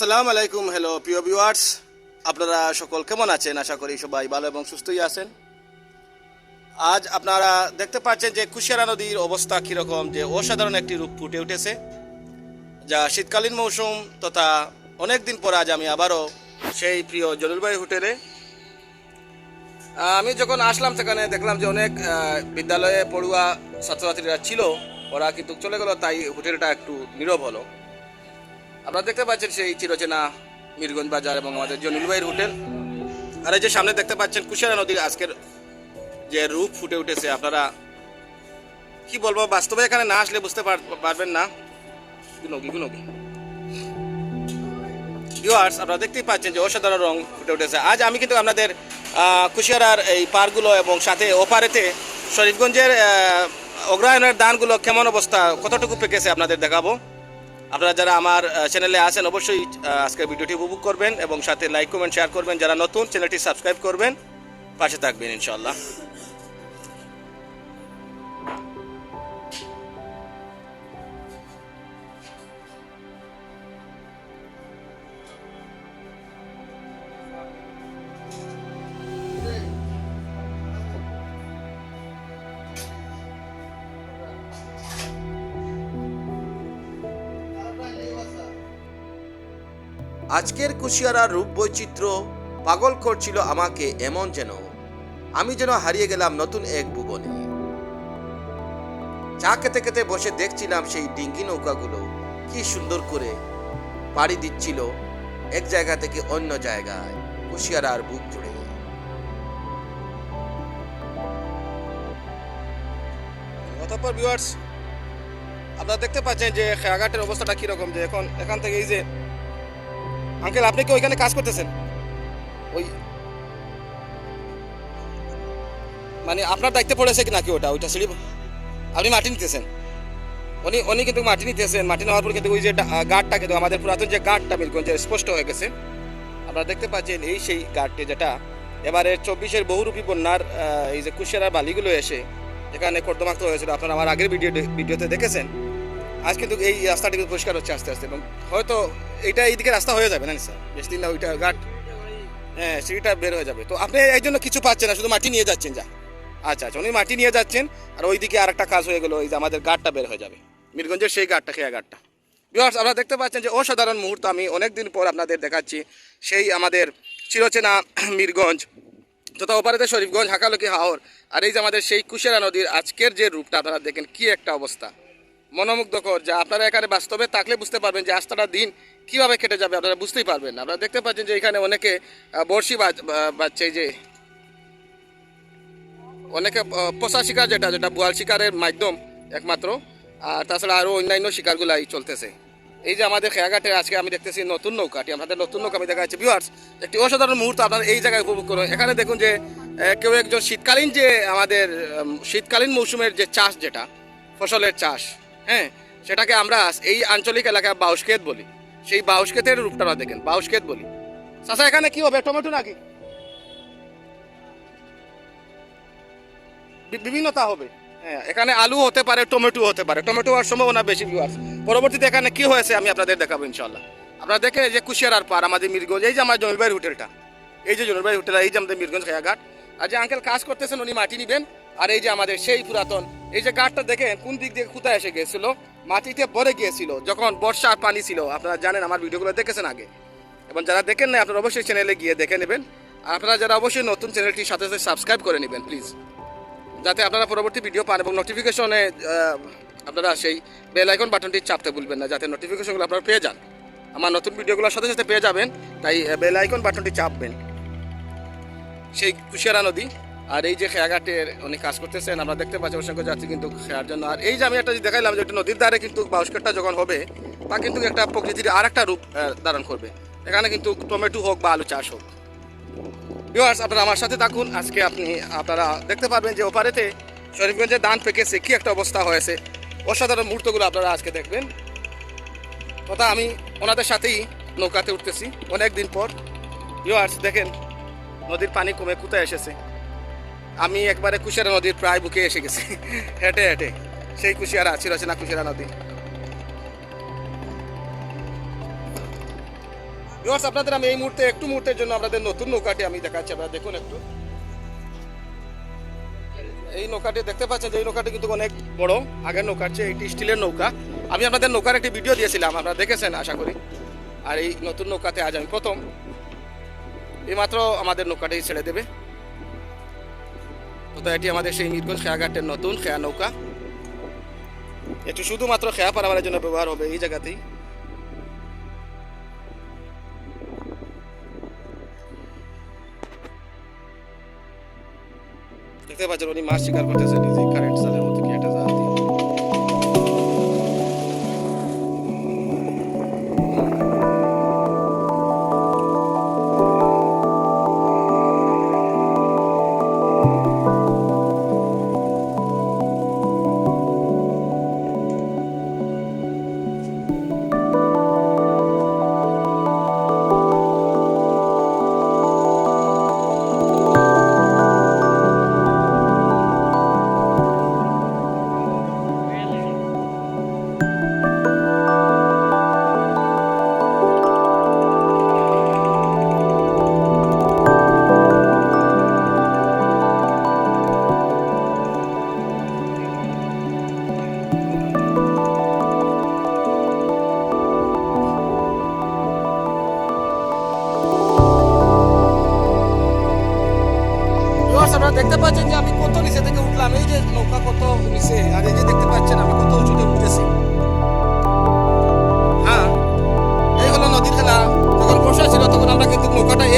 আসসালামু আলাইকুম হ্যালো প্রিয় ভিউয়ার্স আপনারা সকল কেমন আছেন? আশা করি সবাই ভালো এবং সুস্থই আছেন। আজ আপনারা দেখতে পাচ্ছেন যে কুশিয়ারা নদীর অবস্থা কীরকম, যে অসাধারণ একটি রূপ ফুটে উঠেছে, যা শীতকালীন মৌসুম তথা অনেক দিন পর আজ আমি আবারও সেই প্রিয় জলুলবাই হোটেলে। আমি যখন আসলাম, সেখানে দেখলাম যে অনেক বিদ্যালয়ে পড়ুয়া ছাত্রছাত্রীরা ছিল, ওরা কিন্তু চলে গেল, তাই হোটেলটা একটু নীরব হলো। আপনারা দেখতে পাচ্ছেন সেই চিরচেনা মিরগঞ্জ বাজার এবং আমাদের জনুলবাইয়ের হোটেল। আর এই যে সামনে দেখতে পাচ্ছেন কুশিয়ারা নদীর আজকের যে রূপ ফুটে উঠেছে আপনারা কি বলব বাস্তবে এখানে না আসলে বুঝতে পার- পারবেন না। গুনগি গুনগি ভিউয়ার্স আপনারা দেখতেই পাচ্ছেন যে অসাধারণ রং ফুটে উঠেছে। আজ আমি কিন্তু আপনাদের কুশিয়ারার এই পার্কগুলো এবং সাথে ওপারেতে শরীফগঞ্জের আহ, অগ্রহায়ণের দানগুলো কেমন অবস্থা কতটুকু পেকেছে আপনাদের দেখাবো। আপনারা যারা আমার চ্যানেলে আছেন, অবশ্যই আজকের ভিডিওটি উপভোগ করবেন এবং সাথে লাইক কমেন্ট শেয়ার করবেন। যারা নতুন চ্যানেলটি সাবস্ক্রাইব করবেন, পাশে থাকবেন ইনশাল্লাহ আজকের কুশিয়ারার রূপ বৈচিত্র্য পাগল করছিল আমাকে এমন যেন। আমি যেন হারিয়ে গেলাম নতুন এক ভুবনে। চা খেতে খেতে বসে দেখছিলাম সেই ডিঙ্গি নৌকাগুলো কি সুন্দর করে পাড়ি দিচ্ছিল এক জায়গা থেকে অন্য জায়গায় কুশিয়ারার বুক জুড়ে। অতঃপর ভিউয়ার্স আপনারা দেখতে পাচ্ছেন যে খেয়াঘাটের অবস্থাটা কীরকম, যে এখন এখান থেকে এই যে আঙ্কেল, আপনি কি ওইখানে কাজ করতেছেন? ওই মানে আপনার দায়িত্বে পড়েছে কি নাকি ওটা? ওইটা সিঁড়ি আপনি মাটি নিতেছেন। উনি উনি কিন্তু মাটি নিতেছেন। মাটি নেওয়ার পর কিন্তু ওই যে গার্ডটা কিন্তু আমাদের পুরাতন যে গার্ডটা মিলগঞ্জের স্পষ্ট হয়ে গেছে, আপনারা দেখতে পাচ্ছেন এই সেই গার্ডটি যেটা এবারে চব্বিশের বহুরূপী বন্যার এই যে কুশিয়ারার বালিগুলো এসে এখানে কর্দমাক্ত হয়েছিল। আপনারা আমার আগের ভিডিও, ভিডিওতে দেখেছেন। আজ কিন্তু এই রাস্তাটি কিন্তু পরিষ্কার হচ্ছে আস্তে আস্তে এবং হয়তো এইটা এইদিকে রাস্তা হয়ে যাবে না স্যার না ওইটা ঘাট। হ্যাঁ সিঁড়িটা বের হয়ে যাবে। তো আপনি এই জন্য কিছু পাচ্ছেন না, শুধু মাটি নিয়ে যাচ্ছেন যা। আচ্ছা আচ্ছা উনি মাটি নিয়ে যাচ্ছেন, আর ওইদিকে আর একটা কাজ হয়ে গেলো ওই যে আমাদের গাড়টা বের হয়ে যাবে। মিরগঞ্জের সেই গাড়টা খেয়া গাড়টা বিহার আপনারা দেখতে পাচ্ছেন যে অসাধারণ মুহূর্ত, আমি অনেক দিন পর আপনাদের দেখাচ্ছি সেই আমাদের চিরচেনা মিরগঞ্জ, তথা ওপারেতে শরীফগঞ্জ, হাকালকি, হাওর, আর এই যে আমাদের সেই কুশেরা নদীর আজকের যে রূপটা, আপনারা দেখেন কি একটা অবস্থা। মনোমুগ্ধকর, যা আপনারা এখানে বাস্তবে থাকলে বুঝতে পারবেন যে আজটাটা দিন কীভাবে কেটে যাবে আপনারা বুঝতেই পারবেন আপনারা দেখতে পাচ্ছেন যে এখানে অনেকে বাজ- বাজছে যে। অনেকে পোষা শিকার যেটা যেটা বোয়াল শিকারের মাধ্যম একমাত্র। আর তাছাড়া আরও অন্যান্য শিকারগুলাই চলতেছে। এই যে আমাদের খেয়াঘাটে আজকে আমি দেখতেছি নতুন নৌকাটি আমাদের নতুন নৌকা আমি দেখা যাচ্ছে ভিউয়ার্স একটি অসাধারণ মুহূর্ত আপনারা এই জায়গায় উপভোগ করুন। এখানে দেখুন যে কেউ একজন শীতকালীন যে আমাদের শীতকালীন মৌসুমের যে চাষ যেটা, ফসলের চাষ হ্যাঁ সেটাকে আমরা এই আঞ্চলিক এলাকায় বাউসক্ষেত বলি। সেই বাউসক্ষেতের রূপটা দেখেন বাউসক্ষেত বলি। চাষা এখানে কি হবে? টমেটো নাকি? বিভিন্নতা হবে। হ্যাঁ এখানে আলু হতে পারে টমেটো হতে পারে। টমেটো হওয়ার সম্ভাবনা বেশি ভিউয়ার্স পরবর্তীতে এখানে কি হয়েছে আমি আপনাদের দেখাবো ইনশাল্লাহ আপনারা দেখেন যে কুশিয়ারার পার আমাদের মিরগঞ্জ, এই যে আমার জমিবাইয়ের হোটেলটা, এই যে জমিবাইয়ের হোটেল, এই যে আমাদের মিরগঞ্জ খেয়াঘাট আর যে আঙ্কেল কাজ করতেছেন, উনি মাটি নিবেন। আর এই যে আমাদের সেই পুরাতন, এই যে গাছটা দেখেন, কোন দিক দিয়ে কোথায় এসে গিয়েছিল মাটিতে ভরে গিয়েছিল, যখন বর্ষার পানি ছিল। আপনারা জানেন, আমার ভিডিওগুলো দেখেছেন আগে। এবং যারা দেখেন না আপনারা অবশ্যই চ্যানেলে গিয়ে দেখে নেবেন। আর আপনারা যারা অবশ্যই নতুন চ্যানেলটির সাথে সাথে সাবস্ক্রাইব করে নেবেন প্লিজ যাতে আপনারা পরবর্তী ভিডিও পান এবং নোটিফিকেশনে আপনারা সেই বেল আইকন বাটনটি চাপতে ভুলবেন না, যাতে নোটিফিকেশনগুলো আপনারা পেয়ে যান। আমার নতুন ভিডিওগুলোর সাথে সাথে পেয়ে যাবেন, তাই বেল আইকন বাটনটি চাপবেন। সেই কুশিয়ারা নদী। আর এই যে খেয়াঘাটের উনি কাজ করতেছেন, আমরা দেখতে পাচ্ছি অসংখ্য যাচ্ছি কিন্তু খেয়ার জন্য। আর এই যে আমি একটা দেখাইলাম যে একটা নদীর ধারে কিন্তু বাউসকাটটা যখন হবে, তা কিন্তু একটা প্রকৃতির আর একটা রূপ ধারণ করবে। এখানে কিন্তু টমেটো হোক বা আলু চাষ হোক। ভিউয়ার্স আপনারা আমার সাথে থাকুন। আজকে আপনি, আপনারা দেখতে পারবেন যে ওপারেতে শরীফগঞ্জের দান পেকেছে, কী একটা অবস্থা হয়েছে। অসাধারণ মুহূর্তগুলো আপনারা আজকে দেখবেন। কথা আমি ওনাদের সাথেই নৌকাতে উঠতেছি। অনেক দিন পর ভিউয়ার্স দেখেন, নদীর পানি কমে কোথায় এসেছে। আমি একবারে কুশিয়ারা নদীর প্রায় বুকে এসে গেছি। হেঁটে হেঁটে। সেই কুশিয়ারা, চিরচেনা কুশিয়ারা নদী। ভিউয়ার্স আপনাদের আমি এই মুহূর্তে, একটু মুহূর্তের জন্য আপনাদের নতুন নৌকাটি আমি দেখাচ্ছি। আপনারা দেখুন একটু। এই নৌকাটি দেখতে পাচ্ছেন যে, এই নৌকাটি কিন্তু অনেক বড়। আগের নৌকার চেয়ে এটি স্টিলের নৌকা। আমি আপনাদের নৌকার একটি ভিডিও দিয়েছিলাম, আপনারা দেখেছেন, আশা করি। আর এই নতুন নৌকাতে আজ আমি প্রথম। এইমাত্র আমাদের নৌকাটি ছেড়ে দেবে। তো এটি আমাদের সেই মিরগঞ্জ খেয়াঘাটের নতুন খেয়া নৌকা। এটি শুধুমাত্র খেয়া পারাবারের জন্য ব্যবহার হবে এই জায়গাতেই। দেখতে পাচ্ছেন, উনি মাছ শিকার করতেছেন কারেন্ট জালের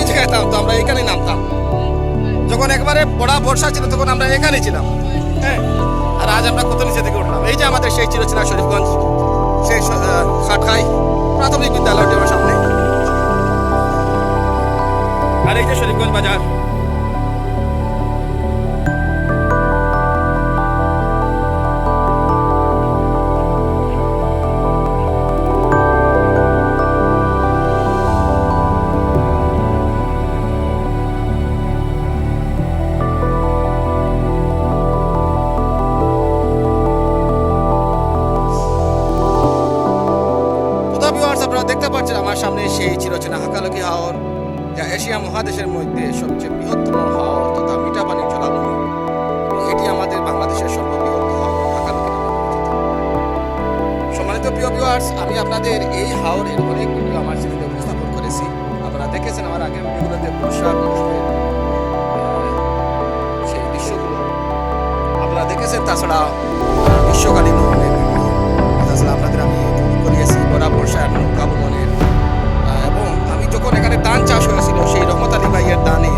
এই জায়গায় থামতো আমরা এখানে নামতাম। যখন একবারে বড় বর্ষা ছিল, তখন আমরা এখানে ছিলাম। হ্যাঁ আর আজ আমরা কত নিচে থেকে উঠলাম। এই যে আমাদের সেই চিরচেনা শরীফগঞ্জ, সেই খাটখাই প্রাথমিক বিদ্যালয়টি আমার সামনে। আর এই যে শরীফগঞ্জ বাজার ভিউয়ার্স, আমি আপনাদের এই হাওরের অনেক ভিডিও আমার চ্যানেলে উপস্থাপন করেছি। আপনারা দেখেছেন আমার আগের ভিডিওগুলোতে মৌসুমের সেই দৃশ্যগুলো। আপনারা দেখেছেন, তাছাড়া গ্রীষ্মকালীন তাছাড়া আপনাদের আমি করিয়েছি বরা বর্ষার নৌকা এবং আমি যখন এখানে ধান চাষ হয়েছিল সেই রহমত ভাইয়ের দানের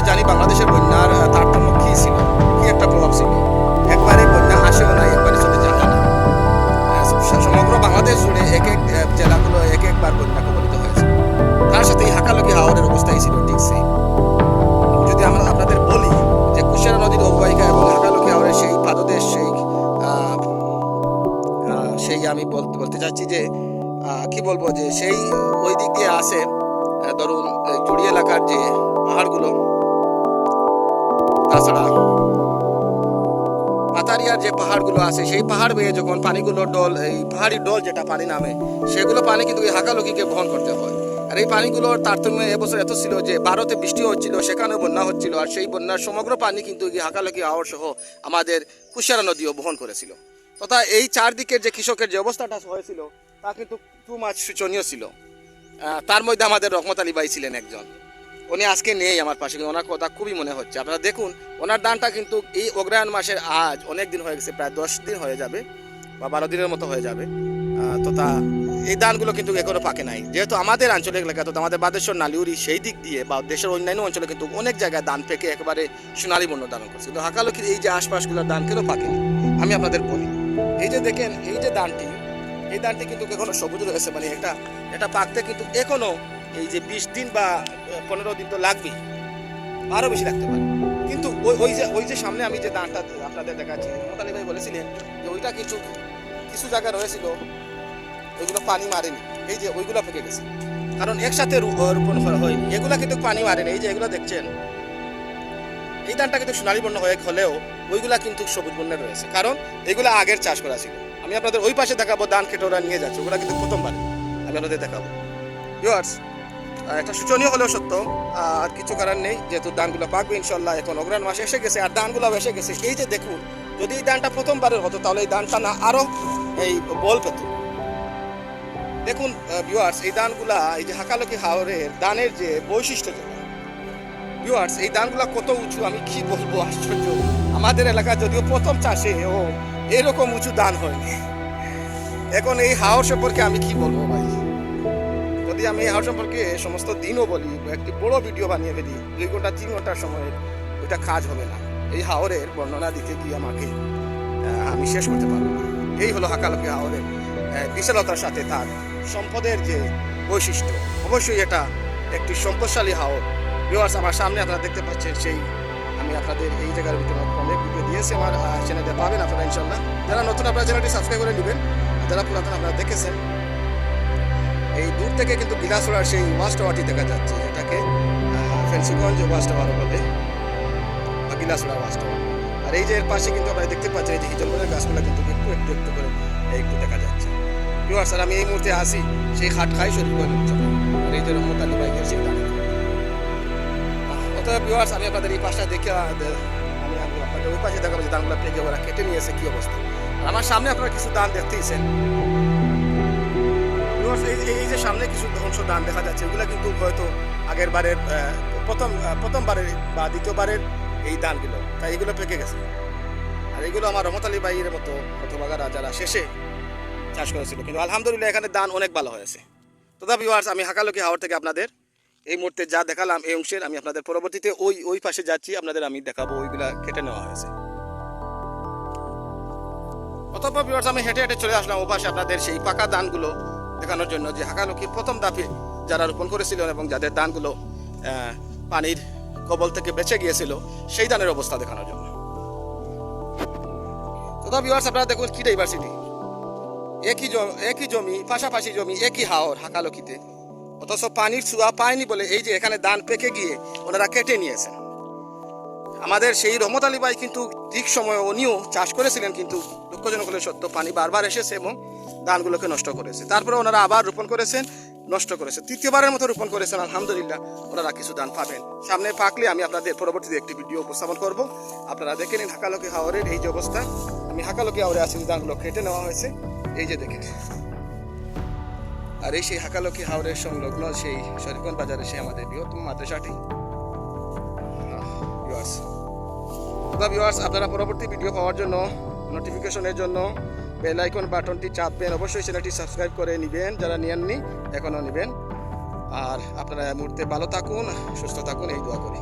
আমরা জানি বাংলাদেশের বন্যার তারতম্য কী ছিল? কী একটা প্রভাব ছিল? একবারে বন্যা আসেও না একবারে চলে যায় না। সমগ্র বাংলাদেশ জুড়ে এক এক জেলাগুলো এক একবার বন্যা কবলিত হয়েছে। তার সাথে এই হাকালকি হাওরের অবস্থাই ছিল ঠিক সেই যদি আমরা আপনাদের বলি যে কুশিয়ারা নদীর অববাহিকা এবং হাকালকি হাওরের সেই পাদদেশ, সেই সেই আমি বলতে বলতে চাচ্ছি যে কি বলব যে সেই ওই দিক দিয়ে আসে ধরুন জুড়ি এলাকার যে পাহাড়গুলো তাছাড়া পাতারিয়ার যে পাহাড়গুলো আছে, সেই পাহাড় বেয়ে যখন পানিগুলো ডল, এই পাহাড়ি ডল যেটা পানি নামে, সেগুলো পানি কিন্তু এই হাকালকিকে বহন করতে হয়। আর এই পানিগুলোর তারতম্য এবছর এত ছিল যে ভারতে বৃষ্টি হচ্ছিল, সেখানেও বন্যা হচ্ছিল, আর সেই বন্যার সমগ্র পানি কিন্তু এই হাকালকি আওয়ার সহ আমাদের কুশিয়ারা নদীও বহন করেছিল। তথা এই চারদিকের যে কৃষকের যে অবস্থাটা হয়েছিল, তা কিন্তু টু মাছ শোচনীয় ছিল তার মধ্যে আমাদের রহমত আলী ভাই ছিলেন একজন। উনি আজকে নেই আমার পাশে, কিন্তু ওনার কথা খুবই মনে হচ্ছে। আপনারা দেখুন, ওনার দানটা কিন্তু এই অগ্রায়ণ মাসের আজ অনেক দিন হয়ে গেছে, প্রায় দশ দিন হয়ে যাবে বা বারো দিনের মতো হয়ে যাবে। তো তা, এই দানগুলো কিন্তু এখনও পাকে নাই। যেহেতু আমাদের আঞ্চলিক এলাকা, তো আমাদের বাদেশ্বর, নালিউরি সেই দিক দিয়ে বা দেশের অন্যান্য অঞ্চলে কিন্তু অনেক জায়গায় দান পেকে একেবারে সোনালী বন্য দান করছে। কিন্তু হাকালকির এই যে আশপাশগুলোর দান কেন পাকেনি আমি আপনাদের বলি, এই যে দেখেন, এই যে দানটি, এই দানটি কিন্তু এখনও সবুজ রয়েছে মানে এটা এটা পাকতে কিন্তু এখনও এই যে বিশ দিন বা পনেরো দিন তো লাগবেই। আরও বেশি লাগতে পারে। কিন্তু ওই ওই যে ওই যে সামনে আমি যে দানটা আপনাদের দেখাচ্ছি, মোতালি ভাই বলেছিলেন যে ওইটা কিছু কিছু জায়গা রয়েছিল, ওইগুলো পানি মারেনি। এই যে ওইগুলো ফেটে গেছে। কারণ একসাথে রোপণ করা হয়নি। এগুলা কিন্তু পানি মারেনি। এই যে এগুলো দেখছেন, এই ধানটা কিন্তু সোনালী বর্ণ হয়ে হলেও ওইগুলা কিন্তু সবুজ বর্ণের রয়েছে। কারণ এগুলো আগের চাষ করা ছিল। আমি আপনাদের ওই পাশে দেখাবো, ধান কেটে ওরা নিয়ে যাচ্ছে। ওগুলো কিন্তু প্রথমবার আমি আপনাদের দেখাবো। ভিউয়ার্স একটা সূচনীয় হলেও সত্য, আর কিছু কারণ নেই, যেহেতু ধানগুলো পাকবে ইনশাল্লাহ, এখন অগ্রাণ মাসে এসে গেছে, আর ধানগুলো এসে গেছে। এই যে দেখুন, যদি এই ধানটা প্রথমবারের হতো, তাহলে এই ধানটা না আরও এই বল পেত। দেখুন ভিউয়ার্স এই ধানগুলা এই যে হাকালকি হাওরের দানের যে বৈশিষ্ট্য যেটা ভিউয়ার্স এই ধানগুলা কত উঁচু, আমি কি বলব, আশ্চর্য। আমাদের এলাকা যদিও প্রথম চাষে ও এরকম উঁচু ধান হয়নি। এখন এই হাওর সম্পর্কে আমি কি বলব ভাই? যদি আমি হাওর সম্পর্কে সমস্ত দিনও বলি, একটি বড় ভিডিও বানিয়ে ফেলি, দুই ঘণ্টা, তিন ঘণ্টার সময় ওইটা কাজ হবে না। এই হাওরের বর্ণনা দিতে গিয়ে আমাকে আমি শেষ করতে পারব? না এই হলো হাকালকি হাওরের বিশালতার সাথে তার সম্পদের যে বৈশিষ্ট্য। অবশ্যই এটা একটি সম্পদশালী হাওর। ভিউয়ার্স আমার সামনে আপনারা দেখতে পাচ্ছেন সেই, আমি আপনাদের এই জায়গার ভিতরে অনেক ভিডিও দিয়েছি, আমার চ্যানেলে পাবেন আপনারা ইনশাল্লাহ যারা নতুন, আপনারা চ্যানেলটি সাবস্ক্রাইব করে নেবেন। যারা পুরাতন, আপনারা দেখেছেন। এই দূর থেকে কিন্তু বিলাসড়ার সেই ওয়াচ টাওয়ারটি দেখা যাচ্ছে এটাকে ফেন্সিগঞ্জ ওয়াচ টাওয়ার বলে, বা বিলাসড়া ওয়াচ টাওয়ার আর এই যে এর পাশে কিন্তু আপনারা দেখতে পাচ্ছেন, এই যে হিজলবনের গাছগুলো কিন্তু একটু একটু একটু করে একটু দেখা যাচ্ছে। ভিউয়ার্স স্যার আমি এই মুহূর্তে আসি, সেই হাট খাই শরীফগঞ্জ অঞ্চলে আর এই যে রহমত আলী বাইকের সেই আমি আপনাদের এই পাশটা দেখে আমি আপনাদের ওই পাশে দেখাবো যে ধানগুলো পেকে ওরা কেটে নিয়েছে কি অবস্থা। আর আমার সামনে আপনারা কিছু ধান দেখতেইছেন। এই যে সামনে কিছু অংশ ধান দেখা যাচ্ছে, এগুলো কিন্তু হয়তো আগের বারের প্রথম প্রথমবারের বা দ্বিতীয়বারের এই ধানগুলো তাই এগুলো পেকে গেছে। আর এগুলো আমার রহমত আলী ভাইয়ের মতো হতবাগারা যারা শেষে চাষ করেছিল, কিন্তু আলহামদুলিল্লাহ এখানে ধান অনেক ভালো হয়েছে। তথা ভিউয়ার্স আমি হাকালকি হাওর থেকে আপনাদের এই মুহূর্তে যা দেখালাম, এই অংশের আমি আপনাদের পরবর্তীতে ওই ওই পাশে যাচ্ছি, আপনাদের আমি দেখাবো, ওইগুলা কেটে নেওয়া হয়েছে। অতঃপর ভিউয়ার্স আমি হেঁটে হেঁটে চলে আসলাম ও পাশে আপনাদের সেই পাকা ধানগুলো দেখানোর জন্য যে হাকালকির প্রথম দাপে যারা রোপণ করেছিলেন এবং যাদের ধানগুলো পানির কবল থেকে বেঁচে গিয়েছিল, সেই ধানের অবস্থা দেখানোর জন্য। তথা ভিউয়ার্স আপনারা দেখুন কি ডাইভার্সিটি একই একই জমি, পাশাপাশি জমি, একই হাওর হাকালকিতে অথচ পানির ছোঁয়া পায়নি বলে এই যে এখানে ধান পেকে গিয়ে ওনারা কেটে নিয়েছেন। আমাদের সেই রহমত আলী ভাই কিন্তু ঠিক সময়ে উনিও চাষ করেছিলেন কিন্তু দুঃখজনক হলে সত্য, পানি বারবার এসেছে এবং ধানগুলোকে নষ্ট করেছে। তারপরে ওনারা আবার রোপণ করেছেন, নষ্ট করেছে তৃতীয়বারের মতো রোপণ করেছেন, আলহামদুলিল্লাহ, ওনারা কিছু ধান পাবেন। সামনে পাকলে আমি আপনাদের পরবর্তীতে একটি ভিডিও উপস্থাপন করব। আপনারা দেখে নিন হাকালকি হাওরের এই যে অবস্থা। আমি হাকালকি হাওরে আছি যে ধানগুলো কেটে নেওয়া হয়েছে। এই যে দেখেন। আর এই সেই হাকালকি হাওরের সংলগ্ন সেই শরীফগঞ্জ বাজারে সেই আমাদের বৃহত্তম মাদ্রাসাটি। ভিউয়ার্স শ্রোতা ভিউয়ার্স আপনারা পরবর্তী ভিডিও পাওয়ার জন্য নোটিফিকেশনের জন্য বেল আইকন বাটনটি চাপবেন। অবশ্যই চ্যানেলটি সাবস্ক্রাইব করে নেবেন। যারা নেননি, এখনও নেবেন। আর আপনারা মুহূর্তে ভালো থাকুন, সুস্থ থাকুন, এই দোয়া করি।